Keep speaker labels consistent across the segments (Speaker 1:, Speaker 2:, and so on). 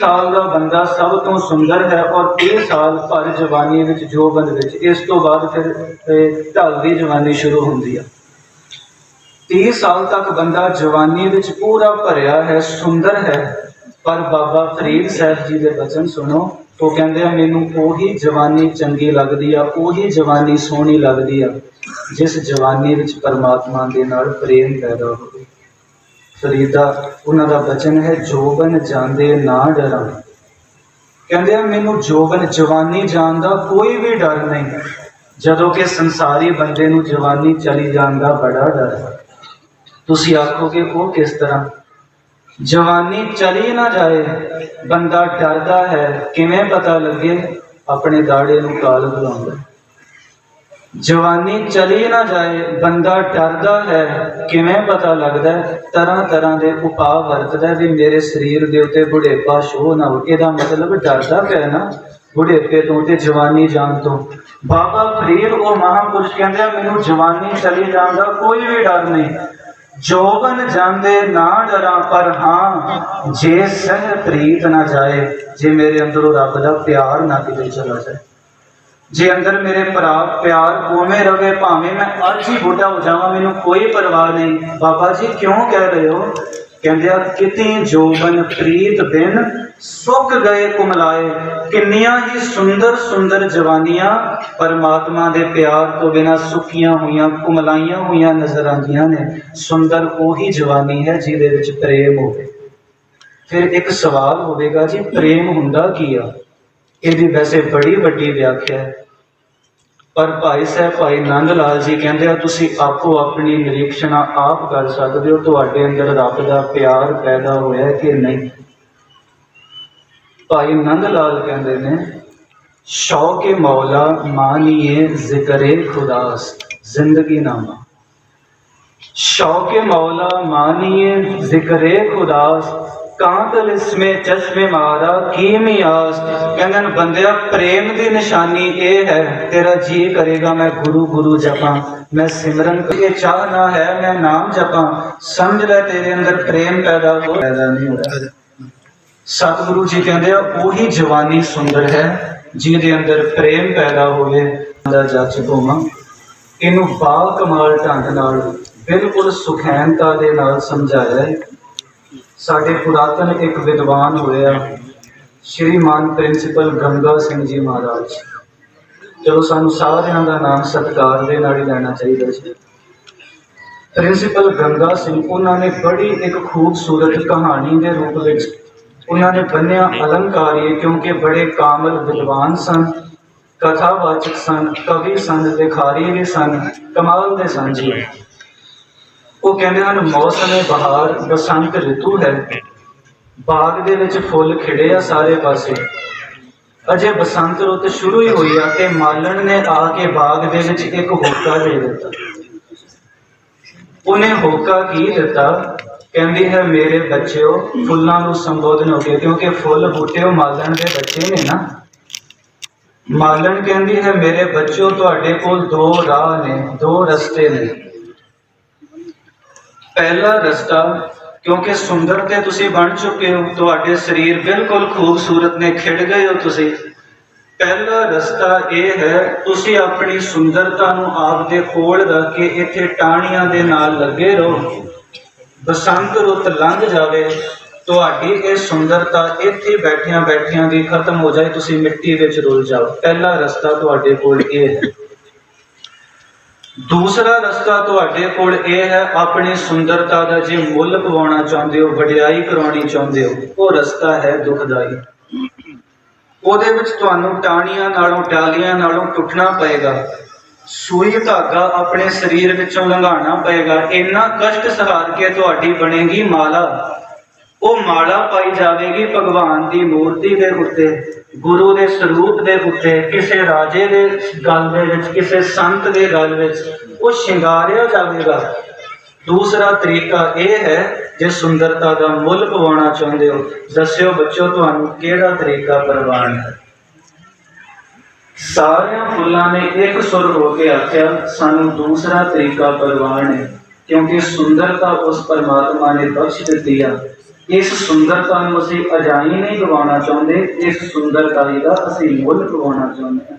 Speaker 1: ਸਾਲ ਦਾ ਬੰਦਾ ਸਭ ਤੋਂ ਸੁੰਦਰ ਹੈ ਔਰ 30 ਸਾਲ ਭਰ ਜਵਾਨੀ ਵਿੱਚ ਜੋਬਨ ਵਿੱਚ, ਇਸ ਤੋਂ ਬਾਅਦ ਫਿਰ, ਇਹ ਢਲਦੀ ਜਵਾਨੀ ਸ਼ੁਰੂ ਹੁੰਦੀ ਆ। 30 ਸਾਲ ਤੱਕ ਬੰਦਾ ਜਵਾਨੀ ਵਿੱਚ ਪੂਰਾ ਭਰਿਆ ਹੈ, ਸੁੰਦਰ ਹੈ। ਪਰ ਬਾਬਾ ਫਰੀਦ ਸਾਹਿਬ ਜੀ ਦੇ ਬਚਨ ਸੁਣੋ, ਉਹ ਕਹਿੰਦੇ ਆ, ਮੈਨੂੰ ਉਹੀ ਜਵਾਨੀ ਚੰਗੀ ਲੱਗਦੀ ਆ, ਉਹੀ ਜਵਾਨੀ ਸੋਹਣੀ ਲੱਗਦੀ ਆ, ਜਿਸ ਜਵਾਨੀ ਵਿੱਚ ਪਰਮਾਤਮਾ ਦੇ ਨਾਲ ਪ੍ਰੇਮ ਪੈਦਾ ਹੋਵੇ। ਫਰੀਦਾ ਉਹਨਾਂ ਦਾ ਬਚਨ ਹੈ, ਜੋਬਨ ਜਾਂਦੇ ਨਾ ਡਰਾਂ। ਕਹਿੰਦੇ ਆ, ਮੈਨੂੰ ਜੋਬਨ ਜਵਾਨੀ ਜਾਣ ਦਾ ਕੋਈ ਵੀ ਡਰ ਨਹੀਂ। ਜਦੋਂ ਕਿ ਸੰਸਾਰੀ ਬੰਦੇ ਨੂੰ ਜਵਾਨੀ ਚਲੀ ਜਾਣ ਦਾ ਬੜਾ ਡਰ ਹੈ। ਤੁਸੀਂ ਆਖੋਗੇ, ਉਹ ਕਿਸ ਤਰ੍ਹਾਂ? ਜਵਾਨੀ ਚਲੀ ਨਾ ਜਾਏ, ਬੰਦਾ ਡਰਦਾ ਹੈ, ਕਿਵੇਂ ਪਤਾ ਲੱਗੇ? ਆਪਣੇ ਦਾੜੇ ਨੂੰ ਕਾਲ ਬੁਲਾਉਂਦਾ ਜਵਾਨੀ ਚਲੀ ਨਾ ਜਾਏ, ਬੰਦਾ ਡਰਦਾ ਹੈ, ਕਿਵੇਂ ਪਤਾ ਲੱਗਦਾ ਤਰ੍ਹਾਂ ਤਰ੍ਹਾਂ ਦੇ ਉਪਾਅ ਵਰਤਦਾ ਵੀ ਮੇਰੇ ਸਰੀਰ ਦੇ ਉੱਤੇ ਬੁਢੇਪਾ ਸ਼ੋ ਨਾ ਹੋ ਇਹਦਾ ਮਤਲਬ ਡਰਦਾ ਪਿਆ ਨਾ ਬੁਢੇਪੇ ਤੋਂ ਤੇ ਜਵਾਨੀ ਜਾਣ ਤੋਂ। ਬਾਬਾ ਫਰੀਦ, ਉਹ ਮਹਾਂਪੁਰਸ਼ ਕਹਿੰਦੇ ਆ, ਮੈਨੂੰ ਜਵਾਨੀ ਚਲੀ ਜਾਣ ਦਾ ਕੋਈ ਵੀ ਡਰ ਨਹੀਂ। ਜੋਬਨ ਜਾਂਦੇ ਨਾ ਡਰਾਂ, ਪਰ ਹਾਂ, ਜੇ ਸਹਿ ਪ੍ਰੀਤ ਨਾ ਜਾਏ, ਜੇ ਮੇਰੇ ਅੰਦਰੋਂ ਰੱਬ ਦਾ ਪਿਆਰ ਨਾ ਕਿਤੇ ਚਲਾ ਜਾਏ। ਜੇ ਅੰਦਰ ਮੇਰੇ ਭਰਾ ਪਿਆਰ ਉਵੇਂ ਰਵੇ, ਭਾਵੇਂ ਮੈਂ ਅੱਜ ਹੀ ਬੁੱਢਾ ਹੋ ਜਾਵਾਂ, ਮੈਨੂੰ ਕੋਈ ਪਰਵਾਹ ਨਹੀਂ। ਬਾਬਾ ਜੀ ਕਿਉਂ ਕਹਿ ਰਹੇ ਹੋ? ਕਹਿੰਦੇ ਆ, ਕਿਤੇ ਜੋਬਨ ਪ੍ਰੀਤ ਬਿਨ ਸੁੱਕ ਗਏ ਕੁਮਲਾਏ। ਕਿੰਨੀਆਂ ਹੀ ਸੁੰਦਰ ਸੁੰਦਰ ਜਵਾਨੀਆਂ ਪਰਮਾਤਮਾ ਦੇ ਪਿਆਰ ਤੋਂ ਬਿਨਾ ਸੁੱਕੀਆਂ ਹੋਈਆਂ, ਕੁਮਲਾਈਆਂ ਹੋਈਆਂ ਨਜ਼ਰ ਆਉਂਦੀਆਂ ਨੇ। ਸੁੰਦਰ ਉਹੀ ਜਵਾਨੀ ਹੈ ਜਿਹਦੇ ਵਿੱਚ ਪ੍ਰੇਮ ਹੋਵੇ। ਫਿਰ ਇੱਕ ਸਵਾਲ ਹੋਵੇਗਾ ਜੀ, ਪ੍ਰੇਮ ਹੁੰਦਾ ਕੀ ਆ? ਇਹਦੀ ਵੈਸੇ ਬੜੀ ਵੱਡੀ ਵਿਆਖਿਆ ਹੈ। ਪਰ ਭਾਈ ਸਾਹਿਬ, ਭਾਈ ਨੰਦ ਲਾਲ ਜੀ ਕਹਿੰਦੇ ਆ, ਤੁਸੀਂ ਆਪੋ ਆਪਣੀ ਨਿਰੀਖਣਾ ਆਪ ਕਰ ਸਕਦੇ ਹੋ। ਤੁਹਾਡੇ ਅੰਦਰ ਰੱਬ ਦਾ ਪਿਆਰ ਪੈਦਾ ਹੋਇਆ ਕਿ ਨਹੀਂ? ਭਾਈ ਨੰਦ ਲਾਲ ਕਹਿੰਦੇ ਨੇ, ਸ਼ੌਕੇ ਮੌਲਾ ਮਾਨੀਏ ਜ਼ਿਕਰੇ ਖੁਦਾਸ, ਜ਼ਿੰਦਗੀ ਨਾਮਾ। ਸ਼ੌਕੇ ਮੌਲਾ ਮਾਨੀਏ ਜ਼ਿਕਰੇ ਖੁਦਾਸ ਕਾਂਤਲ ਇਸਮੇ ਚਸ਼ਮੇ ਮਾਰਾ, ਕੀ ਮਿਆਸ? ਕਹਿੰਦੇ ਨੇ ਬੰਦਿਆ, ਪ੍ਰੇਮ ਦੀ ਨਿਸ਼ਾਨੀ ਇਹ ਹੈ, ਤੇਰਾ ਜੀ ਕਰੇਗਾ, ਮੈਂ ਗੁਰੂ ਗੁਰੂ ਜਪਾਂ। ਮੈਂ ਸਿਮਰਨ ਇਹ ਚਾਹ ਨਾ ਹੈ, ਮੈਂ ਨਾਮ ਜਪਾਂ। ਸਮਝ ਲੈ ਤੇਰੇ ਅੰਦਰ ਪ੍ਰੇਮ ਪੈਦਾ ਹੋ ਪੈਦਾ ਨਹੀਂ ਹੋ ਸਤਿਗੁਰੂ ਜੀ ਕਹਿੰਦੇ ਆ, ਉਹੀ ਜਵਾਨੀ ਸੁੰਦਰ ਹੈ, ਜਿਹਦੇ ਅੰਦਰ ਪ੍ਰੇਮ ਪੈਦਾ ਹੋਵੇ ਦਾ ਜੱਜ ਹੋਵਾਂ ਇਹਨੂੰ ਬਾ ਕਮਾਲ ਢੰਗ ਨਾਲ ਬਿਲਕੁਲ ਸੁਖੈਨਤਾ ਦੇ ਨਾਲ ਸਮਝਾਇਆ ਹੈ। ਸਾਡੇ ਪੁਰਾਤਨ ਇੱਕ ਵਿਦਵਾਨ ਹੋਇਆ ਸ਼੍ਰੀਮਾਨ ਪ੍ਰਿੰਸੀਪਲ ਗੰਗਾ ਸਿੰਘ ਜੀ ਮਹਾਰਾਜ। ਚਲੋ ਸਾਨੂੰ ਸਾਰਿਆਂ ਦਾ ਨਾਮ ਸਤਿਕਾਰ ਦੇ ਨਾਲ ਹੀ ਲੈਣਾ ਚਾਹੀਦਾ ਸੀ। ਪ੍ਰਿੰਸੀਪਲ ਗੰਗਾ ਸਿੰਘ ਉਹਨਾਂ ਨੇ ਬੜੀ ਇੱਕ ਖੂਬਸੂਰਤ ਕਹਾਣੀ ਦੇ ਰੂਪ ਵਿੱਚ ਉਹਨਾਂ ਨੇ ਬੰਨਿਆ ਅਲੰਕਾਰੀ, ਕਿਉਂਕਿ ਬੜੇ ਕਾਮਲ ਵਿਦਵਾਨ ਸਨ, ਕਥਾਵਾਚਕ ਸਨ, ਕਵੀ ਸਨ, ਲਿਖਾਰੀ ਵੀ ਸਨ, ਕਮਾਲ ਦੇ ਸਨ ਜੀ। ਉਹ ਕਹਿੰਦੇ ਹਨ, ਮੌਸਮੇ ਬਹਾਰ ਬਸੰਤ ਰਿਤੂ ਹੈ। ਬਾਗ ਦੇ ਵਿੱਚ ਫੁੱਲ ਖਿੜੇ ਆ ਸਾਰੇ ਪਾਸੇ। ਅਜੇ ਬਸੰਤ ਰੁੱਤ ਸ਼ੁਰੂ ਹੀ ਹੋਈ ਆ ਤੇ ਮਾਲਣ ਨੇ ਆ ਕੇ ਬਾਗ ਦੇ ਵਿੱਚ ਇੱਕ ਹੋਕਾ ਦੇ ਦਿੱਤਾ। ਉਹਨੇ ਹੋਕਾ ਕੀ ਦਿੱਤਾ? ਕਹਿੰਦੀ ਹੈ, ਮੇਰੇ ਬੱਚਿਓ, ਫੁੱਲਾਂ ਨੂੰ ਸੰਬੋਧਨ ਹੋ ਗਿਆ, ਕਿਉਂਕਿ ਫੁੱਲ ਬੂਟੇ ਮਾਲਣ ਦੇ ਬੱਚੇ ਨੇ ਨਾ। ਮਾਲਣ ਕਹਿੰਦੀ ਹੈ, ਮੇਰੇ ਬੱਚਿਓ, ਤੁਹਾਡੇ ਕੋਲ ਦੋ ਰਾਹ ਨੇ, ਦੋ ਰਸਤੇ ਨੇ। ਪਹਿਲਾ ਰਸਤਾ, ਕਿਉਂਕਿ ਸੁੰਦਰ ਤੇ ਤੁਸੀਂ ਬਣ ਚੁੱਕੇ ਹੋ, ਤੁਹਾਡੇ ਸਰੀਰ ਬਿਲਕੁਲ ਖੂਬਸੂਰਤ ਨੇ, ਖਿੜ ਗਏ ਹੋ ਤੁਸੀਂ। ਪਹਿਲਾ ਰਸਤਾ ਇਹ ਹੈ, ਤੁਸੀਂ ਆਪਣੀ ਸੁੰਦਰਤਾ ਨੂੰ ਆਪ ਦੇ ਕੋਲ ਰੱਖ ਕੇ ਇੱਥੇ ਟਾਹਣੀਆਂ ਦੇ ਨਾਲ ਲੱਗੇ ਰਹੋ। ਬਸੰਤ ਰੁੱਤ ਲੰਘ ਜਾਵੇ, ਤੁਹਾਡੀ ਇਹ ਸੁੰਦਰਤਾ ਇੱਥੇ ਬੈਠਿਆਂ ਬੈਠਿਆਂ ਦੀ ਖਤਮ ਹੋ ਜਾਏ, ਤੁਸੀਂ ਮਿੱਟੀ ਵਿੱਚ ਰੁਲ ਜਾਓ। ਪਹਿਲਾ ਰਸਤਾ ਤੁਹਾਡੇ ਕੋਲ ਇਹ ਹੈ। ਦੂਸਰਾ ਰਸਤਾ ਤੁਹਾਡੇ ਕੋਲ ਇਹ ਹੈ, ਆਪਣੀ ਸੁੰਦਰਤਾ ਦਾ ਜੇ ਮੁੱਲ ਪਵਾਉਣਾ ਚਾਹੁੰਦੇ ਹੋ, ਵਡਿਆਈ ਕਰਾਉਣੀ ਚਾਹੁੰਦੇ ਹੋ, ਉਹ ਰਸਤਾ ਹੈ ਦੁਖਦਾਈ। ਉਹਦੇ ਵਿੱਚ ਤੁਹਾਨੂੰ ਟਾਹਣੀਆਂ ਨਾਲੋਂ ਟਾਲੀਆਂ ਨਾਲੋਂ ਟੁੱਟਣਾ ਪਏਗਾ। ਸੂਈ ਧਾਗਾ ਆਪਣੇ ਸਰੀਰ ਵਿੱਚੋਂ ਲੰਘਾਉਣਾ ਪਏਗਾ। ਇੰਨਾ ਕਸ਼ਟ ਸਹਾਰ ਕੇ ਤੁਹਾਡੀ ਬਣੇਗੀ ਮਾਲਾ। ਉਹ ਮਾਲਾ ਪਾਈ ਜਾਵੇਗੀ ਭਗਵਾਨ ਦੀ ਮੂਰਤੀ ਦੇ ਉੱਤੇ। ਗੁਰੂ ਦੇ ਸਰੂਪ ਦੇ ਉੱਤੇ, ਕਿਸੇ ਰਾਜੇ ਦੇ ਗੱਲ ਦੇ ਵਿੱਚ, ਕਿਸੇ ਸੰਤ ਦੇ ਗੱਲ ਵਿੱਚ ਉਹ ਸ਼ਿੰਗਾਰਿਆ ਜਾਵੇਗਾ। ਦੂਸਰਾ ਤਰੀਕਾ ਇਹ ਹੈ, ਜੇ ਸੁੰਦਰਤਾ ਦਾ ਮੁੱਲ ਪਵਾਉਣਾ ਚਾਹੁੰਦੇ ਹੋ, ਦੱਸਿਓ ਬੱਚੋ ਤੁਹਾਨੂੰ ਕਿਹੜਾ ਤਰੀਕਾ ਪ੍ਰਵਾਨ ਹੈ। ਸਾਰਿਆਂ ਫੁੱਲਾਂ ਨੇ ਇੱਕ ਸੁਰ ਹੋ ਕੇ ਆਖਿਆ, ਸਾਨੂੰ ਦੂਸਰਾ ਤਰੀਕਾ ਪ੍ਰਵਾਨ ਹੈ, ਕਿਉਂਕਿ ਸੁੰਦਰਤਾ ਉਸ ਪਰਮਾਤਮਾ ਨੇ ਬਖਸ਼ ਦਿੱਤੀ ਆ। ਇਸ ਸੁੰਦਰਤਾ ਨੂੰ ਅਸੀਂ ਅਜਾਈ ਨਹੀਂ ਗਵਾਉਣਾ ਚਾਹੁੰਦੇ, ਇਸ ਸੁੰਦਰਤਾ ਦਾ ਅਸੀਂ ਮੁੱਲ ਗਵਾਉਣਾ ਚਾਹੁੰਦੇ ਹਾਂ।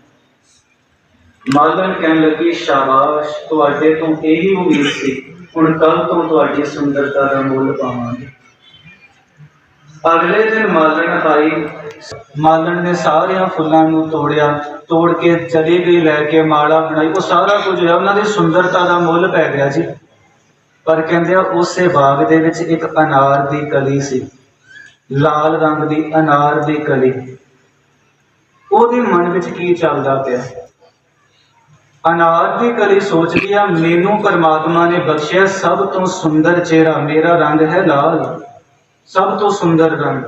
Speaker 1: ਮਾਲਣ ਕਹਿਣ ਲੱਗੀ, ਸ਼ਾਬਾਸ਼, ਤੁਹਾਡੇ ਤੋਂ ਇਹੀ ਉਮੀਦ ਸੀ, ਹੁਣ ਕੱਲ ਤੋਂ ਤੁਹਾਡੀ ਸੁੰਦਰਤਾ ਦਾ ਮੁੱਲ ਪਾਵਾਂਗੇ। ਅਗਲੇ ਦਿਨ ਮਾਲਣ ਆਈ। ਮਾਲਣ ਨੇ ਸਾਰਿਆਂ ਫੁੱਲਾਂ ਨੂੰ ਤੋੜਿਆ, ਤੋੜ ਕੇ ਚਲੀ ਗਈ ਲੈ ਕੇ ਮਾਲਾ ਬਣਾਈ, ਉਹ ਸਾਰਾ ਕੁਝ ਹੈ ਉਹਨਾਂ ਦੀ ਸੁੰਦਰਤਾ ਦਾ ਮੁੱਲ ਪੈ ਗਿਆ ਜੀ। ਪਰ ਕਹਿੰਦੇ ਆ, ਉਸੇ ਬਾਗ ਦੇ ਵਿੱਚ ਇੱਕ ਅਨਾਰ ਦੀ ਕਲੀ ਸੀ। ਲਾਲ ਰੰਗ ਦੀ ਅਨਾਰ ਦੀ ਕਲੀ। ਉਹਦੇ ਮਨ ਵਿੱਚ ਕੀ ਚੱਲਦਾ ਪਿਆ? ਅਨਾਰ ਦੀ ਕਲੀ ਸੋਚਦੀ ਆ, ਮੈਨੂੰ ਪਰਮਾਤਮਾ ਨੇ ਬਖਸ਼ਿਆ, ਸਭ ਤੋਂ ਸੁੰਦਰ ਚਿਹਰਾ ਮੇਰਾ ਰੰਗ ਹੈ ਲਾਲ। ਸਭ ਤੋਂ ਸੁੰਦਰ ਰੰਗ।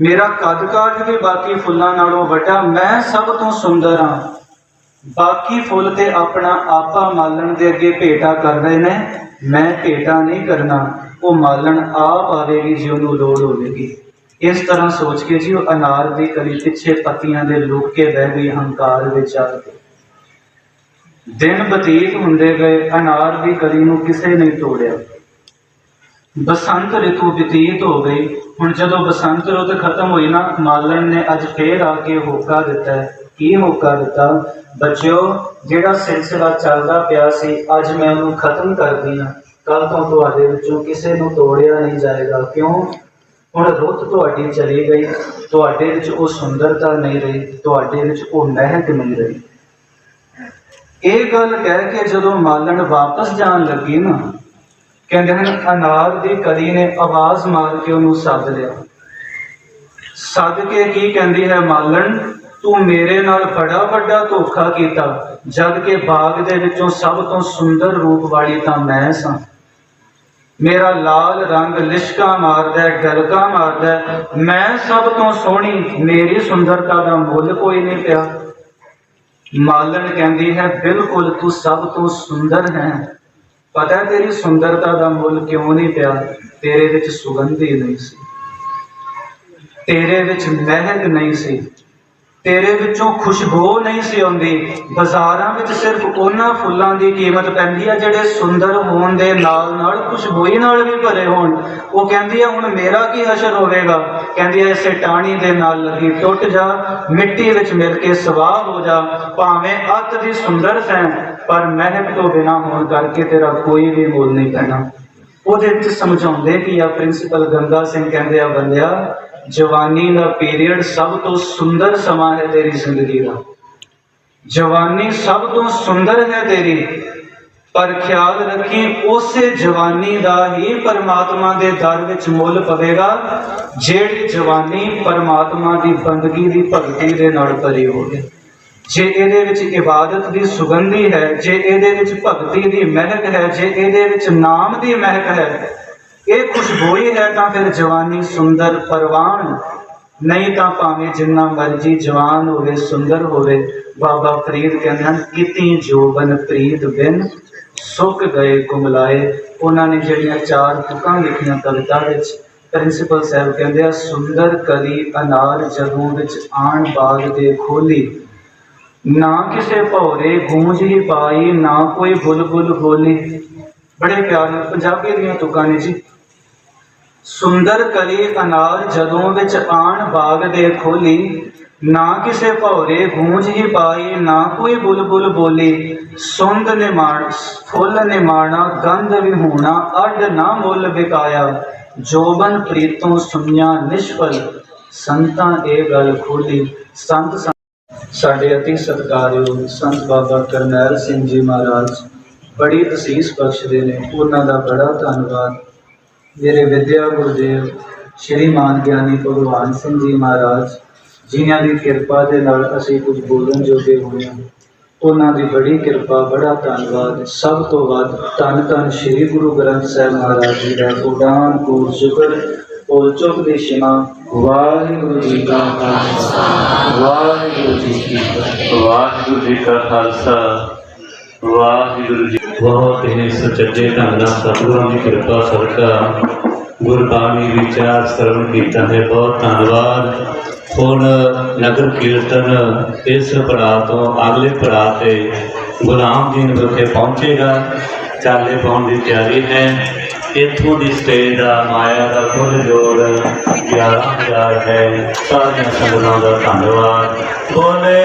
Speaker 1: ਮੇਰਾ ਕੱਦ ਕਾਠ ਵੀ ਬਾਕੀ ਫੁੱਲਾਂ ਨਾਲੋਂ ਵੱਡਾ, ਮੈਂ ਸਭ ਤੋਂ ਸੁੰਦਰ ਹਾਂ। ਬਾਕੀ ਫੁੱਲ ਤੇ ਆਪਣਾ ਆਪਾ ਮਾਲਣ ਦੇ ਅੱਗੇ ਭੇਟਾ ਕਰ ਰਹੇ ਨੇ ਮੈਂ ਭੇਟਾ ਨਹੀਂ ਕਰਨਾ। ਉਹ ਮਾਲਣ ਆਪ ਆਵੇਗੀ ਜੇ ਉਹਨੂੰ ਲੋੜ ਹੋਵੇਗੀ। ਇਸ ਤਰ੍ਹਾਂ ਸੋਚ ਕੇ ਜੀ ਉਹ ਅਨਾਰ ਦੀ ਕਲੀ ਪਿੱਛੇ ਪੱਤੀਆਂ ਦੇ ਲੁਕ ਕੇ ਬਹਿ ਗਈ ਹੰਕਾਰ ਵਿੱਚ ਆ ਕੇ। ਦਿਨ ਬਤੀਤ ਹੁੰਦੇ ਗਏ, ਅਨਾਰ ਦੀ ਕਲੀ ਨੂੰ ਕਿਸੇ ਨੇ ਤੋੜਿਆ। ਬਸੰਤ ਰਿਤੂ ਬਤੀਤ ਹੋ ਗਈ। ਹੁਣ ਜਦੋਂ ਬਸੰਤ ਰੁੱਤ ਖਤਮ ਹੋਈ ਨਾ, ਮਾਲਣ ਨੇ ਅੱਜ ਫੇਰ ਆ ਕੇ ਹੋਕਾ ਦਿੱਤਾ ਹੈ। ਕੀ ਹੋਕਾ ਦਿੱਤਾ? ਬੱਚਿਓ, ਜਿਹੜਾ ਸਿਲਸਿਲਾ ਚੱਲਦਾ ਪਿਆ ਸੀ, ਅੱਜ ਮੈਂ ਉਹਨੂੰ ਖਤਮ ਕਰਦੀ ਹਾਂ ਕੱਲ ਤੋਂ ਤੁਹਾਡੇ ਵਿੱਚੋਂ ਕਿਸੇ ਨੂੰ ਤੋੜਿਆ ਨਹੀਂ ਜਾਏਗਾ। ਕਿਉਂ? ਹੁਣ ਰੁੱਤ ਤੁਹਾਡੀ ਚਲੀ ਗਈ। ਤੁਹਾਡੇ ਵਿੱਚ ਉਹ ਸੁੰਦਰਤਾ ਨਹੀਂ ਰਹੀ। ਤੁਹਾਡੇ ਵਿੱਚ ਉਹ ਮਹਿਕ ਨਹੀਂ ਰਹੀ। ਇਹ ਗੱਲ ਕਹਿ ਕੇ ਜਦੋਂ ਮਾਲਣ ਵਾਪਸ ਜਾਣ ਲੱਗੀ ਨਾ, ਕਹਿੰਦੇ ਹਨ, ਅਨਾਰ ਦੀ ਕਲੀ ਨੇ ਆਵਾਜ਼ ਮਾਰ ਕੇ ਉਹਨੂੰ ਸੱਦ ਲਿਆ। ਸੱਦ ਕੇ ਕੀ ਕਹਿੰਦੀ ਹੈ ਮਾਲਣ? ਤੂੰ ਮੇਰੇ ਨਾਲ ਬੜਾ ਵੱਡਾ ਧੋਖਾ ਕੀਤਾ ਜਦ ਕਿ ਬਾਗ ਦੇ ਵਿੱਚੋਂ ਸਭ ਤੋਂ ਸੁੰਦਰ ਰੂਪ ਵਾਲੀ ਤਾਂ ਮੈਂ ਸਾਂ। ਮੇਰਾ ਲਾਲ ਰੰਗ ਲਿਸ਼ਕਾ ਮਾਰਦਾ ਹੈ, ਡਲਕਾ ਮਾਰਦਾ ਮੈਂ ਸਭ ਤੋਂ ਸੋਹਣੀ ਮੇਰੀ ਸੁੰਦਰਤਾ ਦਾ ਮੁੱਲ ਕੋਈ ਨਹੀਂ ਪਿਆ। ਮਾਲਣ ਕਹਿੰਦੀ ਹੈ ਬਿਲਕੁਲ ਤੂੰ ਸਭ ਤੋਂ ਸੁੰਦਰ ਹੈ। ਪਤਾ ਤੇਰੀ ਸੁੰਦਰਤਾ ਦਾ ਮੁੱਲ ਕਿਉਂ ਨਹੀਂ ਪਿਆ? ਤੇਰੇ ਵਿੱਚ ਸੁਗੰਧੀ ਨਹੀਂ ਸੀ। ਤੇਰੇ ਵਿੱਚ ਮਹਿਕ ਨਹੀਂ ਸੀ। ਤੇਰੇ ਵਿੱਚੋਂ ਖੁਸ਼ਬੂ ਨਹੀਂ ਸੀ ਆਉਂਦੀ। ਬਾਜ਼ਾਰਾਂ ਵਿੱਚ ਸਿਰਫ ਉਹਨਾਂ ਫੁੱਲਾਂ ਦੀ ਕੀਮਤ ਪੈਂਦੀ ਆ ਜਿਹੜੇ ਸੁੰਦਰ ਹੋਣ ਦੇ ਨਾਲ ਨਾਲ ਖੁਸ਼ਬੂਈ ਨਾਲ ਵੀ ਭਰੇ ਹੋਣ। ਉਹ ਕਹਿੰਦੀ ਆ, ਹੁਣ ਮੇਰਾ ਕੀ ਅਸਰ ਹੋਵੇਗਾ? ਕਹਿੰਦੀ ਆ, ਇਸੇ ਟਾਹਣੀ ਦੇ ਨਾਲ ਲੱਗੀ ਟੁੱਟ ਜਾ, ਮਿੱਟੀ ਵਿੱਚ ਮਿਲ ਕੇ ਸਵਾਹ ਹੋ ਜਾ, ਭਾਵੇਂ ਅੱਤ ਦੀ ਸੁੰਦਰ ਸੈਂ ਪਰ ਮਹਿਕ ਤੋਂ ਬਿਨਾ ਹੋਣ ਕਰਕੇ ਤੇਰਾ ਕੋਈ ਵੀ ਮੁੱਲ ਨਹੀਂ ਪੈਣਾ। ਉਹਦੇ ਵਿੱਚ ਸਮਝਾਉਂਦੇ ਕਿ ਆ, ਪ੍ਰਿੰਸੀਪਲ ਗੰਗਾ ਸਿੰਘ ਕਹਿੰਦੇ ਆ, ਬੰਦਿਆ ਜਵਾਨੀ ਦਾ ਪੀਰੀਅਡ ਸਭ ਤੋਂ ਸੁੰਦਰ ਸਮਾਂ ਹੈ ਤੇਰੀ ਜ਼ਿੰਦਗੀ ਦਾ। ਜਵਾਨੀ ਸਭ ਤੋਂ ਸੁੰਦਰ ਹੈ ਤੇਰੀ। ਪਰ ਖਿਆਲ ਰੱਖੀ, ਉਸੇ ਜਵਾਨੀ ਦਾ ਹੀ ਪਰਮਾਤਮਾ ਦੇ ਦਰ ਵਿੱਚ ਮੁੱਲ ਪਵੇਗਾ, ਜਿਹੜੀ ਜਵਾਨੀ ਪਰਮਾਤਮਾ ਦੀ ਬੰਦਗੀ ਦੀ ਭਗਤੀ ਦੇ ਨਾਲ ਭਰੀ ਹੋਵੇ। ਜੇ ਇਹਦੇ ਵਿੱਚ ਇਬਾਦਤ ਦੀ ਸੁਗੰਧੀ ਹੈ, ਜੇ ਇਹਦੇ ਵਿੱਚ ਭਗਤੀ ਦੀ ਮਹਿਕ ਹੈ, ਜੇ ਇਹਦੇ ਵਿੱਚ ਨਾਮ ਦੀ ਮਹਿਕ ਹੈ ਇਹ ਖੁਸ਼ਬੂਈ ਹੈ ਤਾਂ ਫਿਰ ਜਵਾਨੀ ਸੁੰਦਰ ਪਰਵਾਨ। ਨਹੀਂ ਤਾਂ ਭਾਵੇਂ ਜਿੰਨਾ ਮਰਜ਼ੀ ਜਵਾਨ ਹੋਵੇ, ਸੁੰਦਰ ਹੋਵੇ, ਬਾਬਾ ਫਰੀਦ ਕਹਿੰਦੇ ਹਨ, ਕੀਤੀ ਜੋਬਨ ਪ੍ਰੀਤ ਬਿਨ, ਸੁੱਕ ਗਏ ਕੁਮਲਾਏ। ਉਹਨਾਂ ਨੇ ਜਿਹੜੀਆਂ ਚਾਰ ਤੁਕਾਂ ਲਿਖੀਆਂ ਕਵਿਤਾ ਵਿੱਚ, ਪ੍ਰਿੰਸੀਪਲ ਸਾਹਿਬ ਕਹਿੰਦੇ ਆ, ਸੁੰਦਰ ਕਲੀ ਅਨਾਰ ਜਦੋਂ ਵਿੱਚ ਆਣ ਬਾਗ ਦੇ ਖੋਲੀ। ਨਾ ਕਿਸੇ ਭੌਰੇ ਗੂੰਜ ਹੀ ਪਾਈ, ਨਾ ਕੋਈ ਬੁਲਬੁਲ ਬੋਲੀ। ਬੜੇ ਪਿਆਰ ਨਾਲ ਪੰਜਾਬੀ ਦੀਆਂ ਤੁਕਾਂ ਨੇ ਜੀ। ਸੁੰਦਰ ਕਲੀ ਅਨਾਰ ਜਦੋਂ ਵਿੱਚ ਆਣ ਬਾਗ ਦੇ ਖੋਲੀ, ਨਾ ਕਿਸੇ ਭੌਰੇ ਗੂੰਜ ਹੀ ਪਾਈ, ਨਾ ਕੋਈ ਬੁਲਬੁਲ ਬੋਲੀ, ਸੁੰਦ ਨਿਮਾਣ, ਫੁੱਲ ਨਿਮਾਣਾ, ਗੰਧ ਵਿਹੂਣਾ, ਅੱਡ ਨਾ ਮੁੱਲ ਵਿਕਾਇਆ ਜੋਬਨ ਪ੍ਰੀਤੋਂ ਸੁਣਿਆ ਨਿਸ਼ਫਲ, ਸੰਤਾਂ ਇਹ ਗੱਲ ਖੋਲੀ, ਸੰਤ ਸਾਡੇ ਅਤੀ ਸਤਿਕਾਰਯੋਗ ਸੰਤ ਬਾਬਾ ਕਰਨੈਲ ਸਿੰਘ ਜੀ ਮਹਾਰਾਜ, ਬੜੀ ਤਸੀਸ ਬਖਸ਼ਦੇ ਨੇ, ਉਹਨਾਂ ਦਾ ਬੜਾ ਧੰਨਵਾਦ। ਮੇਰੇ ਵਿਦਿਆ ਗੁਰਦੇਵ ਸ਼੍ਰੀਮਾਨ ਗਿਆਨੀ ਭਗਵਾਨ ਸਿੰਘ ਜੀ ਮਹਾਰਾਜ, ਜਿਨ੍ਹਾਂ ਦੀ ਕਿਰਪਾ ਦੇ ਨਾਲ ਅਸੀਂ ਕੁਝ ਬੋਲਣ ਜੋਗੇ ਹੋਏ ਹਾਂ। ਉਹਨਾਂ ਦੀ ਬੜੀ ਕਿਰਪਾ, ਬੜਾ ਧੰਨਵਾਦ। ਸਭ ਤੋਂ ਵੱਧ ਧੰਨ ਧੰਨ ਸ੍ਰੀ ਗੁਰੂ ਗ੍ਰੰਥ ਸਾਹਿਬ ਮਹਾਰਾਜ ਜੀ ਦਾ ਉਡਾਨ ਪੂਰ ਸ਼ੁਕਰ ਪੋਲ ਚੁੱਕ ਦੀ ਸ਼ਿਮਾ, ਵਾਹਿਗੁਰੂ ਜੀ ਕਾ ਖਾਲਸਾ। ਵਾਹਿਗੁਰੂ ਜੀ ਕੀ ਫਤਿਹ।
Speaker 2: ਵਾਹਿਗੁਰੂ ਜੀ ਕਾ ਖਾਲਸਾ। ਵਾਹਿਗੁਰੂ ਜੀ ਬਹੁਤ ਹੀ ਸੁਚੱਜੇ ਢੰਗ ਨਾਲ ਸਤਿਗੁਰਾਂ ਦੀ ਕਿਰਪਾ ਸਦਕਾ। ਗੁਰਬਾਣੀ ਵਿਚਾਰ, ਸਰਵਣ ਕੀਤਾ ਹੈ ਬਹੁਤ ਧੰਨਵਾਦ। ਹੁਣ ਨਗਰ ਕੀਰਤਨ ਇਸ ਪੜਾਅ ਤੋਂ ਅਗਲੇ ਪੜਾਅ ਤੇ ਗੁਲਾਮ ਜੀ ਵਿਖੇ ਪਹੁੰਚੇਗਾ। ਚਾਲੇ ਪਾਉਣ ਦੀ ਤਿਆਰੀ ਹੈ। ਇੱਥੋਂ ਦੀ ਸਟੇਜ ਦਾ ਮਾਇਆ ਦਾ ਕੁੱਲ ਜੋੜ 11000 ਹੈ। ਸਾਰੀਆਂ ਸੰਗਤਾਂ ਦਾ ਧੰਨਵਾਦ। ਬੋਲੇ